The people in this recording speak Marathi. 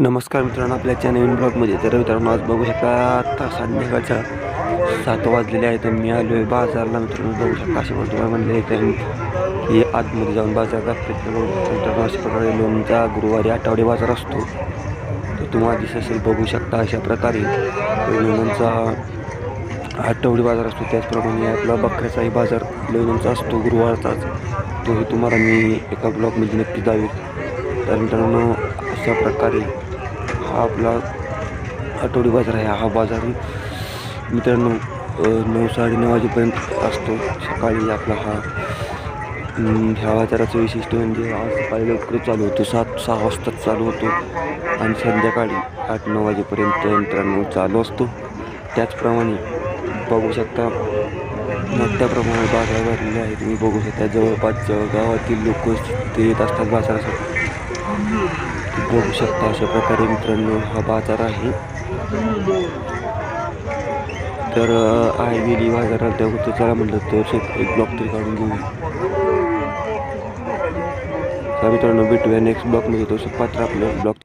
नमस्कार मित्रांनो आपल्या नवीन ब्लॉगमध्ये तर मित्रांनो आज बघू शकता आता संध्याकाळच्या सात वाजलेले आहेत आणि मी आलो आहे बाजारला मित्रांनो बघू शकता असे पण तुम्हाला म्हणले तर की आतमध्ये जाऊन बाजार दाखवत मित्रांनो अशा प्रकारे लोणचा गुरुवारी आठवडे बाजार असतो. तर तुम्हाला दिसत असेल बघू शकता अशा प्रकारे लोणचा आठवडी बाजार असतो. त्याचप्रमाणे आपला बकऱ्याचाही बाजार लोणचा असतो गुरुवारचाच. तोही तुम्हाला मी एका ब्लॉगमध्ये नक्की जावे तर मित्रांनो अशा प्रकारे हा आपला आठवडी बाजार आहे. हा बाजार मित्रांनो नऊ साडेनऊ वाजेपर्यंत असतो. सकाळी आपला हा ह्या बाजाराचं वैशिष्ट्य म्हणजे आज सकाळी लवकर चालू होतो. सात सहा वाजता चालू होतो आणि संध्याकाळी आठ नऊ वाजेपर्यंत मित्रांनो चालू असतो. त्याचप्रमाणे बघू शकता मोठ्या प्रमाणात बाजार भरलेले आहे तुम्ही बघू शकता जवळपास गावातील लोक ते येत असतात बाजारासाठी. बघू शकता अशा प्रकारे मित्रांनो हा बाजार आहे. तर आय आहे गेली बाजारात त्याबद्दल चला म्हटलं तर एक ब्लॉक तरी काढून घेऊ. तर मित्रांनो भेटूया नेक्स्ट ब्लॉकमध्ये तो पात्र आपलं ब्लॉक